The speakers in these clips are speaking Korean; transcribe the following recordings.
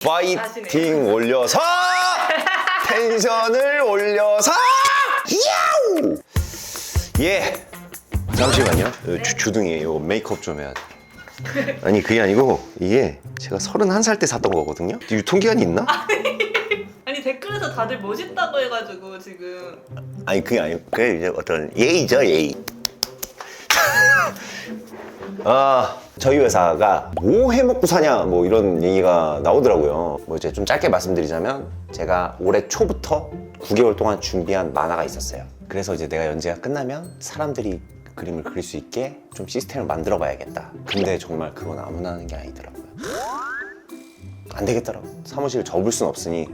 파이팅 올려서 텐션을 올려서 야우! 예. 잠시만요. 어, 주, 주둥이 요 메이크업 좀 해야 돼. 아니 그게 아니고 이게 제가 31살 때 샀던 거거든요. 유통기한이 있나? 아니 댓글에서 다들 멋있다고 해가지고 지금. 아니 그게 아니고 그게 이제 어떤 예의죠 예의 아 저희 회사가 뭐 해먹고 사냐 뭐 이런 얘기가 나오더라고요. 뭐 이제 좀 짧게 말씀드리자면 제가 올해 초부터 9개월 동안 준비한 만화가 있었어요. 그래서 이제 내가 연재가 끝나면 사람들이 그림을 그릴 수 있게 좀 시스템을 만들어 봐야겠다. 근데 정말 그건 아무나 하는 게 아니더라고요. 안 되겠더라고 사무실 접을 순 없으니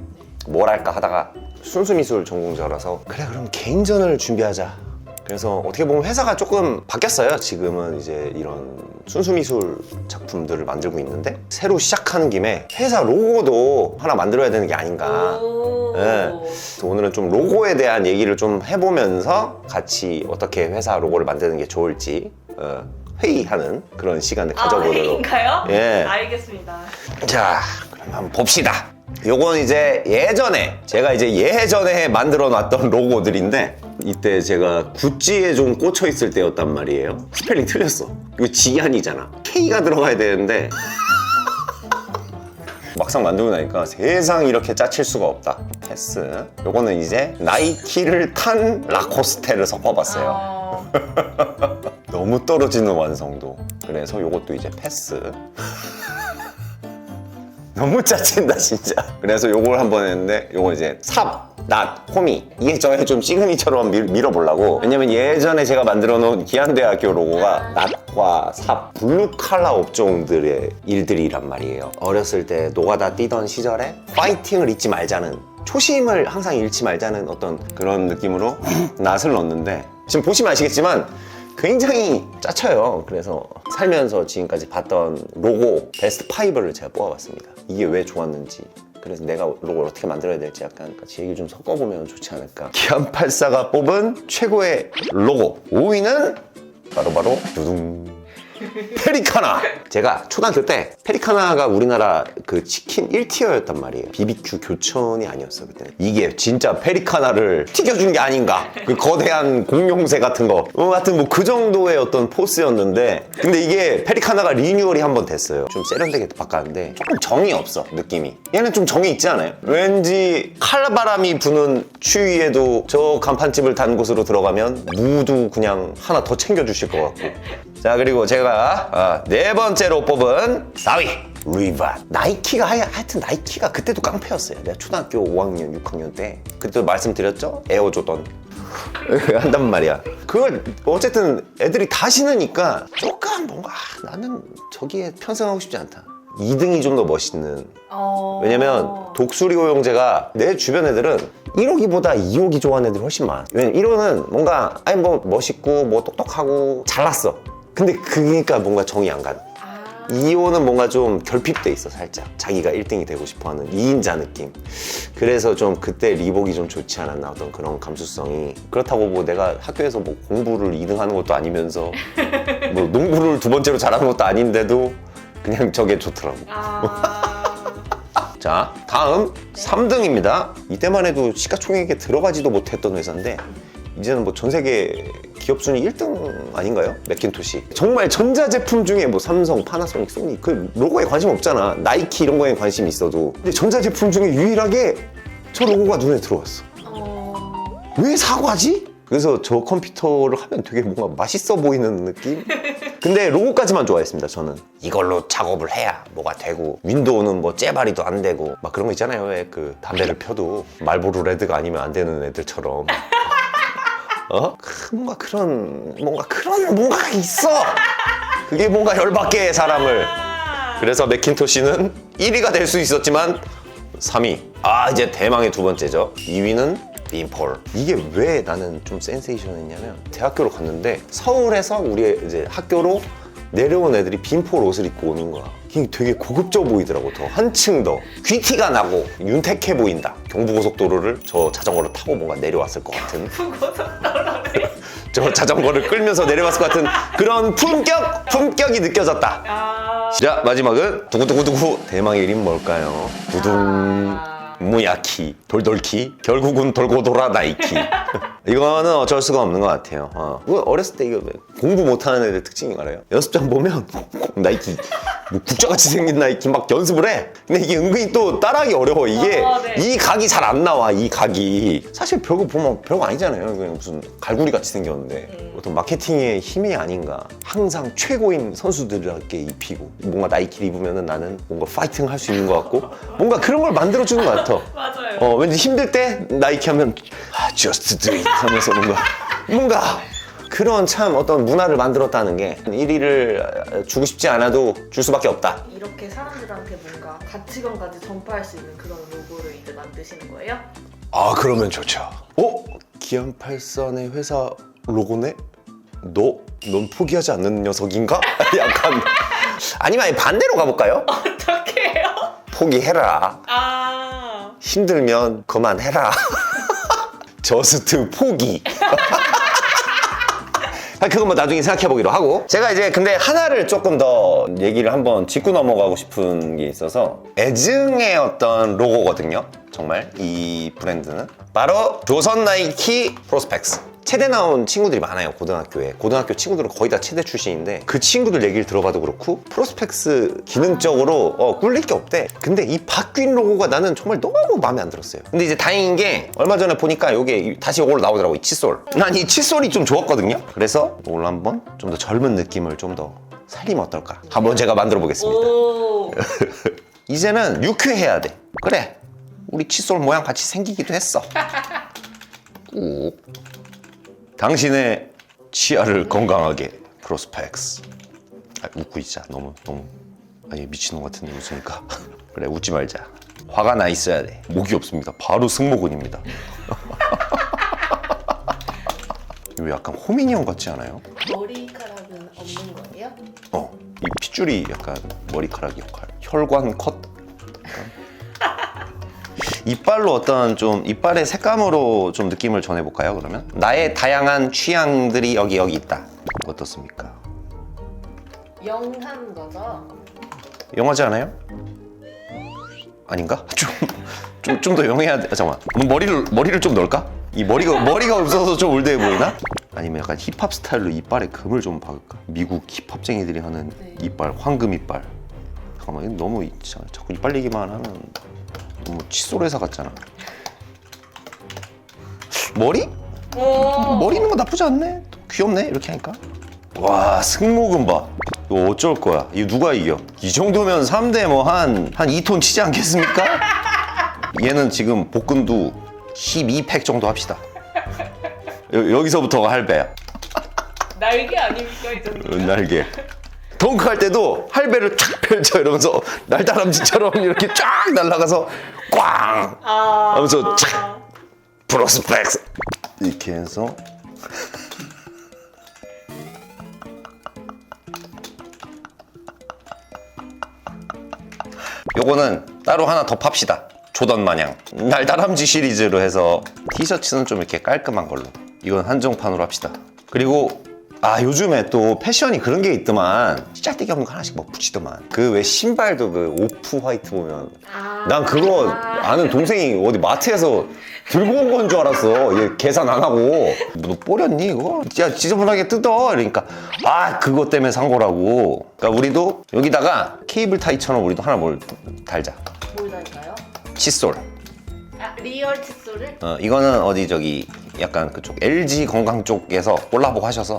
뭘 할까 하다가 순수미술 전공자라서 그래 그럼 개인전을 준비하자 그래서 어떻게 보면 회사가 조금 바뀌었어요 지금은 이제 이런 순수미술 작품들을 만들고 있는데 새로 시작하는 김에 회사 로고도 하나 만들어야 되는 게 아닌가 오. 네. 그래서 오늘은 좀 로고에 대한 얘기를 좀 해보면서 같이 어떻게 회사 로고를 만드는 게 좋을지 어, 회의하는 그런 시간을 아, 가져보도록 회의인가요? 예. 알겠습니다. 자, 그럼 한번 봅시다. 요건 이제 예전에 제가 이제 예전에 만들어 놨던 로고들인데 이때 제가 구찌에 좀 꽂혀 있을 때였단 말이에요. 스펠링 틀렸어. 이거 지안이잖아. K가 들어가야 되는데 막상 만들고 나니까 세상 이렇게 짜칠 수가 없다. 패스. 요거는 이제 나이키를 탄 라코스테를 섞어봤어요. 어, 너무 떨어지는 완성도. 그래서 요것도 이제 패스. 너무 짜친다 진짜. 그래서 요걸 한번 했는데 요거 이제 삽, 낫, 호미 이게 저의 좀 시그니처럼 밀, 밀어보려고 왜냐면 예전에 제가 만들어 놓은 기안대학교 로고가 낫과 삽, 블루 칼라 업종들의 일들이란 말이에요. 어렸을 때 노가다 뛰던 시절에 파이팅을 잊지 말자는 초심을 항상 잃지 말자는 어떤 그런 느낌으로 낫을 넣었는데 지금 보시면 아시겠지만 굉장히 짜쳐요. 그래서 살면서 지금까지 봤던 로고 베스트 5를 제가 뽑아봤습니다. 이게 왜 좋았는지. 그래서 내가 로고를 어떻게 만들어야 될지 약간 같이 얘기를 좀 섞어보면 좋지 않을까. 기안84가 뽑은 최고의 로고 5위는 바로바로 두둥. 페리카나! 제가 초등학교 때 페리카나가 우리나라 그 치킨 1티어였단 말이에요. BBQ 교촌이 아니었어, 그때는. 이게 진짜 페리카나를 튀겨준 게 아닌가. 그 거대한 공룡새 같은 거. 어, 하여튼 뭐 그 정도의 어떤 포스였는데. 근데 이게 페리카나가 리뉴얼이 한 번 됐어요. 좀 세련되게 바꿨는데 조금 정이 없어, 느낌이. 얘는 좀 정이 있지 않아요? 왠지 칼바람이 부는 추위에도 저 간판집을 단 곳으로 들어가면 무도 그냥 하나 더 챙겨주실 것 같고. 자 그리고 제가 아, 네 번째로 뽑은 4위 리바. 나이키가 하여, 하여튼 나이키가 그때도 깡패였어요. 내가 초등학교 5학년 6학년 때. 그때도 말씀드렸죠? 에어 조던. 한단 말이야. 그걸 어쨌든 애들이 다 신으니까 조금 뭔가 아, 나는 저기에 편성하고 싶지 않다. 2등이 좀 더 멋있는. 어. 왜냐면 독수리 호용제가 내 주변 애들은 1호기보다 2호기 좋아하는 애들이 훨씬 많아. 왜냐면 1호는 뭔가 아니 뭐 멋있고 뭐 똑똑하고 잘났어. 근데 그니까 뭔가 정이 안 가는. 아, 2호는 뭔가 좀 결핍돼 있어 살짝. 자기가 1등이 되고 싶어하는 2인자 느낌. 그래서 좀 그때 리복이 좀 좋지 않았나 어떤 그런 감수성이. 그렇다고 뭐 내가 학교에서 뭐 공부를 2등 하는 것도 아니면서 뭐 농구를 두 번째로 잘하는 것도 아닌데도 그냥 저게 좋더라고. 아. 자 다음 3등입니다. 이때만 해도 시가총액에 들어가지도 못했던 회사인데 이제는 뭐 전 세계 기업 순위 1등 아닌가요? 맥킨토시 정말 전자제품 중에 뭐 삼성, 파나소닉, 소니 그 로고에 관심 없잖아 나이키 이런 거에 관심 있어도 근데 전자제품 중에 유일하게 저 로고가 눈에 들어왔어 어. 왜 사과지? 그래서 저 컴퓨터를 하면 되게 뭔가 맛있어 보이는 느낌? 근데 로고까지만 좋아했습니다, 저는. 이걸로 작업을 해야 뭐가 되고, 윈도우는 뭐 째바리도 안 되고, 막 그런 거 있잖아요. 왜 그 담배를 펴도 말보로 레드가 아니면 안 되는 애들처럼. 어? 그 뭔가 그런, 뭔가 그런 뭔가가 있어! 그게 뭔가 열받게 해, 사람을. 그래서 맥킨토시는 1위가 될 수 있었지만 3위. 아 이제 대망의 두 번째죠. 2위는 빈폴. 이게 왜 나는 좀 센세이션했냐면 대학교로 갔는데 서울에서 우리 이제 학교로 내려온 애들이 빈폴 옷을 입고 오는 거야. 되게 고급져 보이더라고. 더 한층 더 귀티가 나고 윤택해 보인다. 경부고속도로를 저 자전거를 타고 뭔가 내려왔을 것 같은. 저 자전거를 끌면서 내려왔을 것 같은 그런 품격, 품격이 느껴졌다. 아. 아. 자 마지막은 두구두구두구 대망의 이름 뭘까요? 두둥 아. 무야키 돌돌키 결국은 돌고 돌아 나이키 이거는 어쩔 수가 없는 것 같아요 어. 이거 어렸을 때 이거 공부 못하는 애들 특징이 알아요? 연습장 보면 나이키 뭐 국자같이 생긴 나이키 막 연습을 해. 근데 이게 은근히 또 따라하기 어려워. 이게 아, 네. 이 각이 잘 안 나와 이 각이. 사실 별거 보면 별거 아니잖아요. 그냥 무슨 갈구리 같이 생겼는데. 어떤 마케팅의 힘이 아닌가. 항상 최고인 선수들에게 입히고 뭔가 나이키를 입으면 나는 뭔가 파이팅 할 수 있는 것 같고 뭔가 그런 걸 만들어 주는 것 같아. 맞아요. 어 왠지 힘들 때 나이키 하면 아, just do it. 하면서 뭔가 뭔가 그런 참 어떤 문화를 만들었다는 게 1위를 주고 싶지 않아도 줄 수밖에 없다 이렇게 사람들한테 뭔가 가치관까지 전파할 수 있는 그런 로고를 이제 만드시는 거예요? 아 그러면 좋죠. 어? 기안84의 회사 로고네? 너? 넌 포기하지 않는 녀석인가? 약간 아니면 아예 반대로 가볼까요? 어떻게 해요? 포기해라. 아. 힘들면 그만해라. 저스트 포기. 아, 그건 뭐 나중에 생각해 보기로 하고. 제가 이제 근데 하나를 조금 더 얘기를 한번 짚고 넘어가고 싶은 게 있어서 애증의 어떤 로고거든요. 정말 이 브랜드는. 바로 조선 나이키 프로스펙스 체대 나온 친구들이 많아요 고등학교에 고등학교 친구들은 거의 다 체대 출신인데 그 친구들 얘기를 들어봐도 그렇고 프로스펙스 기능적으로 어, 꿀릴 게 없대 근데 이 바뀐 로고가 나는 정말 너무 마음에 안 들었어요 근데 이제 다행인 게 얼마 전에 보니까 이게 다시 이걸로 나오더라고 이 칫솔 난 이 칫솔이 좀 좋았거든요 그래서 오늘 한번 좀 더 젊은 느낌을 좀 더 살리면 어떨까 한번 제가 만들어 보겠습니다 오. 이제는 유쾌해야 돼. 그래. 우리 칫솔 모양 같이 생기기도 했어. 꾹. 당신의 치아를 건강하게 프로스펙스. 아, 웃고 있자. 너무 너무 아니 미친놈 같은데 웃으니까. 그래 웃지 말자. 화가 나 있어야 돼. 목이 없습니다. 바로 승모근입니다. 이거 약간 호민이 형 같지 않아요? 머리카락은 없는 거예요? 어, 이 핏줄이 약간 머리카락 역할. 혈관 컷. 이빨로 어떤 좀 이빨의 색감으로 좀 느낌을 전해볼까요? 그러면 나의 다양한 취향들이 여기 여기 있다. 어떻습니까? 영한 거죠? 영하지 않아요? 아닌가? 좀 좀 더 영해야 돼. 아, 잠깐만. 그럼 머리를 머리를 좀 넣을까? 이 머리가 머리가 없어서 좀 올드해 보이나? 아니면 약간 힙합 스타일로 이빨에 금을 좀 박을까? 미국 힙합쟁이들이 하는 네. 이빨 황금 이빨. 잠깐만 이거 너무 이- 자- 자꾸 이빨 얘기만 하면 너무 칫솔 회사 같잖아. 머리? 오. 머리 있는 거 나쁘지 않네. 귀엽네 이렇게 하니까. 와 승모근 봐. 이거 어쩔 거야? 이거 누가 이겨? 이 정도면 3대 뭐 한 한 2톤 치지 않겠습니까? 얘는 지금 복근도 12팩 정도 합시다. 여, 기서부터가 할배야. 날개 아닙니까 이 정도? 날개. 덩크할 때도 할배를 쫙 펼쳐 이러면서 날다람쥐처럼 이렇게 쫙 날아가서 꽝 아. 하면서 촥! 프로스펙스 이렇게 해서 요거는 따로 하나 더 팝시다 조던 마냥 날다람쥐 시리즈로 해서 티셔츠는 좀 이렇게 깔끔한 걸로 이건 한정판으로 합시다 그리고 아 요즘에 또 패션이 그런 게 있더만 짤데기 없는 거 하나씩 막 붙이더만 그 왜 신발도 그 오프 화이트 보면 아. 난 그거 아는 동생이 어디 마트에서 들고 온 건 줄 알았어. 얘 계산 안 하고. 너 뽀렸니 이거? 야 지저분하게 뜯어. 이러니까 아 그거 때문에 산 거라고. 그러니까 우리도 여기다가 케이블 타이처럼 우리도 하나 뭘 달자. 뭘 달까요? 칫솔. 아 리얼 칫솔을? 어, 이거는 어디 저기 약간 그쪽 LG 건강 쪽에서 콜라보 하셔서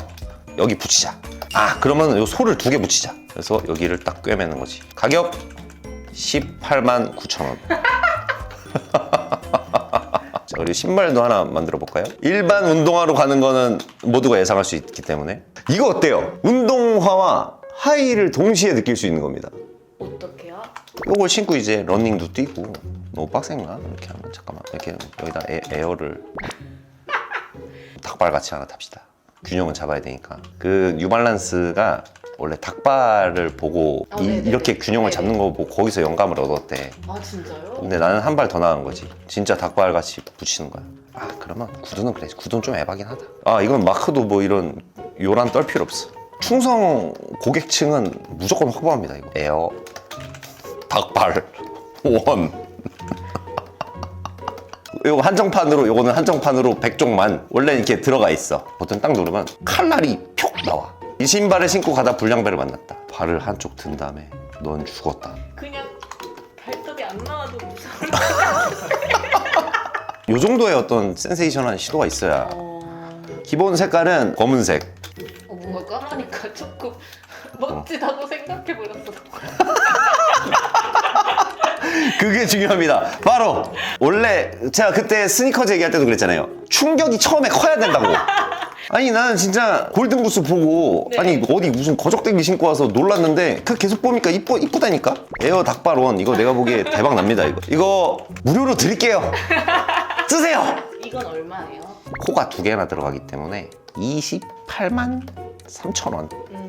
여기 붙이자. 아 그러면 요 소를 두 개 붙이자. 그래서 여기를 딱 꿰매는 거지. 가격 18만 9천 원. 자, 그리고 신발도 하나 만들어 볼까요? 일반 운동화로 가는 거는 모두가 예상할 수 있기 때문에 이거 어때요? 운동화와 하이를 동시에 느낄 수 있는 겁니다. 어떻게요? 이걸 신고 이제 러닝도 뛰고 너무 빡센가? 이렇게 하면 잠깐만 이렇게 여기다 에, 에어를 닭발같이 하나 탑시다 균형은 잡아야 되니까. 그 뉴발란스가 원래 닭발을 보고 어, 이, 네네네. 렇게 균형을 네네. 잡는 거 보고 거기서 영감을 얻었대. 아 진짜요? 근데 나는 한 발 더 나은 거지. 진짜 닭발 같이 붙이는 거야. 아 그러면 구두는 그래. 구두는 좀 에바긴 하다. 아 이건 마크도 뭐 이런 요란 떨 필요 없어. 충성 고객층은 무조건 확보합니다 이거. 에어. 닭발. 원 이거 한정판으로 요거는 한정판으로 100종만 원래 이렇게 들어가 있어. 보통 딱 누르면 칼날이 표 나와. 이 신발을 신고 가다 불량배를 만났다. 발을 한쪽 든 다음에 넌 죽었다. 그냥 발톱이 안 나와도 무서워. 요. 정도의 어떤 센세이션한 시도가 있어야 어... 기본 색깔은 검은색. 어, 뭔가 까마니까 조금 멋지다고 생각해버렸어. 그게 중요합니다. 바로 원래 제가 그때 스니커즈 얘기할 때도 그랬잖아요. 충격이 처음에 커야 된다고. 아니 나는 진짜 골든부스 보고 네. 아니 어디 무슨 거적대기 신고 와서 놀랐는데 그 계속 보니까 이쁘 이쁘다니까. 에어 닭발원 이거 내가 보기에 대박 납니다 이거. 이거 무료로 드릴게요. 쓰세요. 이건 얼마예요? 코가 두 개나 들어가기 때문에 28만 3천 원. 음...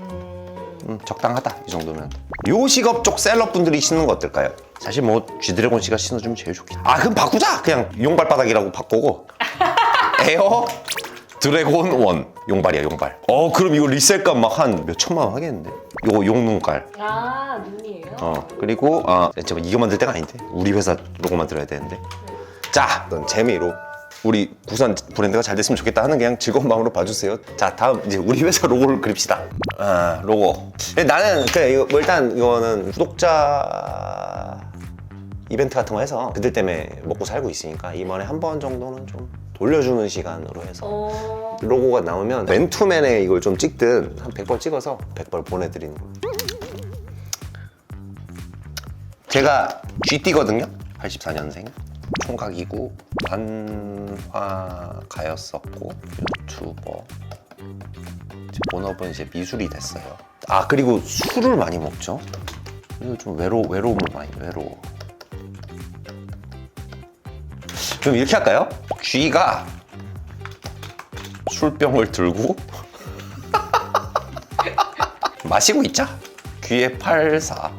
음, 적당하다 이 정도면. 요 직업 쪽 셀럽분들이 신는 거 어떨까요? 사실 뭐 쥐드래곤 씨가 신어주면 제일 좋겠다 아 그럼 바꾸자! 그냥 용발바닥이라고 바꾸고. 에어 드래곤 원. 용발이야 용발. 어 그럼 이거 리셀값 막 한 몇 천만 원 하겠는데? 요거 용눈깔. 아 눈이에요? 어 그리고 아 잠깐 이거 만들 때가 아닌데. 우리 회사 로고 만들어야 되는데. 자 어떤 재미로 우리 부산 브랜드가 잘 됐으면 좋겠다 하는 그냥 즐거운 마음으로 봐주세요. 자 다음 이제 우리 회사 로고를 그립시다. 아 로고. 근데 나는 그래 이거 뭐 일단 이거는 구독자 이벤트 같은 거 해서 그들 때문에 먹고 살고 있으니까 이번에 한 번 정도는 좀 돌려주는 시간으로 해서 어... 로고가 나오면 맨투맨에 이걸 좀 찍든 한 100벌 찍어서 100벌 보내드리는 거예요. 제가 GT거든요? 84년생 총각이고 만화가였었고 유튜버 이제 본업은 이제 미술이 됐어요 아 그리고 술을 많이 먹죠 그리고 좀 외로, 외로움을 많이 외로워 그럼 이렇게 할까요? 쥐가 술병을 들고 마시고 있자. 귀에 팔사.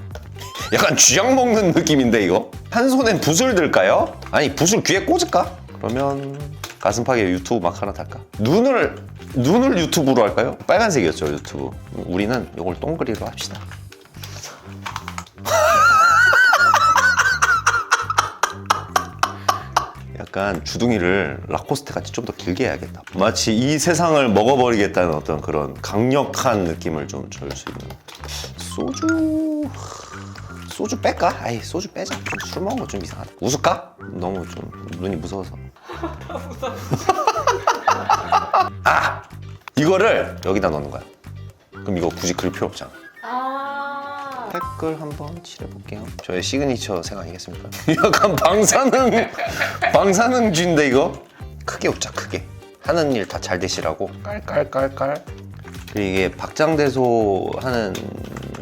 약간 쥐약 먹는 느낌인데 이거? 한 손엔 붓을 들까요? 아니 붓을 귀에 꽂을까? 그러면 가슴팍에 유튜브 막 하나 달까? 눈을 눈을 유튜브로 할까요? 빨간색이었죠 유튜브. 우리는 이걸 동그리로 합시다. 약간 주둥이를 라코스테 같이 좀 더 길게 해야겠다. 마치 이 세상을 먹어버리겠다는 어떤 그런 강력한 느낌을 좀 줄 수 있는. 소주. 소주 뺄까? 아이, 소주 빼자. 술 먹은 거 좀 이상하다. 웃을까? 너무 좀 눈이 무서워서. 아! 이거를 여기다 넣는 거야. 그럼 이거 굳이 그릴 필요 없잖아. 아... 댓글 한번 칠해볼게요. 저의 시그니처 생 아니겠습니까? 약간 방사능 방사능 쥐인데 이거 크게 웃자 크게 하는 일 다 잘 되시라고 깔깔깔깔 그리고 이게 박장대소 하는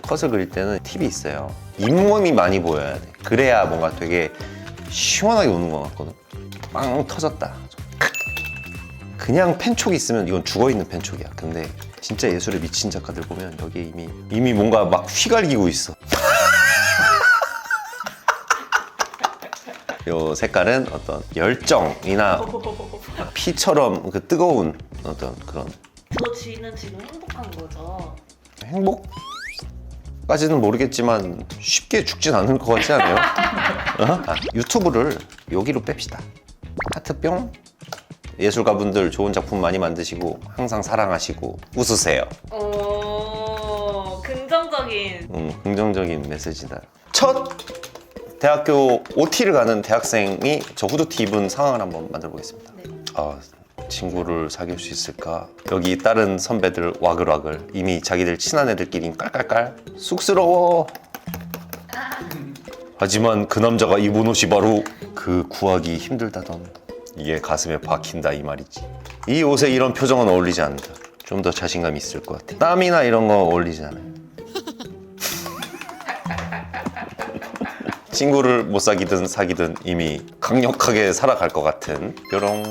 컷을 그릴 때는 팁이 있어요. 잇몸이 많이 보여야 돼. 그래야 뭔가 되게 시원하게 우는 것 같거든. 빵 터졌다. 그냥 펜촉이 있으면 이건 죽어 있는 펜촉이야. 근데 진짜 예술에 미친 작가들 보면 여기에 이미 이미 뭔가 막 휘갈기고 있어. 요 색깔은 어떤 열정이나 피처럼 그 뜨거운 어떤 그런 저 쥐는 지금 행복한 거죠? 행복 까지는 모르겠지만 쉽게 죽진 않을 것 같지 않아요? 어? 아, 유튜브를 여기로 뺍시다. 하트뿅. 예술가분들 좋은 작품 많이 만드시고 항상 사랑하시고 웃으세요. 어... 긍정적인 음, 긍정적인 메시지다. 첫 대학교 OT를 가는 대학생이 저 후드티 입은 상황을 한번 만들어 보겠습니다. 네. 아, 친구를 사귈 수 있을까? 여기 다른 선배들 와글와글 이미 자기들 친한 애들끼리 깔깔깔 쑥스러워. 하지만 그 남자가 입은 옷이 바로 그 구하기 힘들다던 이게 가슴에 박힌다 이 말이지. 이 옷에 이런 표정은 어울리지 않는다. 좀 더 자신감 있을 것 같아. 땀이나 이런 거 어울리지 않아요. 친구를 못 사귀든 사귀든 이미 강력하게 살아갈 것 같은 뾰롱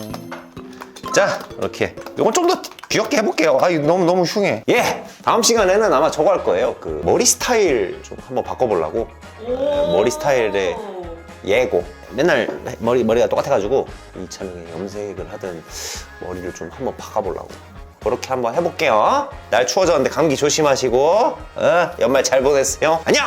자 이렇게. 이건 좀 더 귀엽게 해볼게요. 아 너무 너무 흉해. 예 다음 시간에는 아마 저거 할 거예요. 그 머리 스타일 좀 한번 바꿔보려고. 오... 머리 스타일에 예고. 맨날 머리 머리가 똑같아가지고 이참에 염색을 하든 머리를 좀 한번 바꿔보려고. 그렇게 한번 해볼게요. 날 추워졌는데 감기 조심하시고 어? 연말 잘 보냈어요. 안녕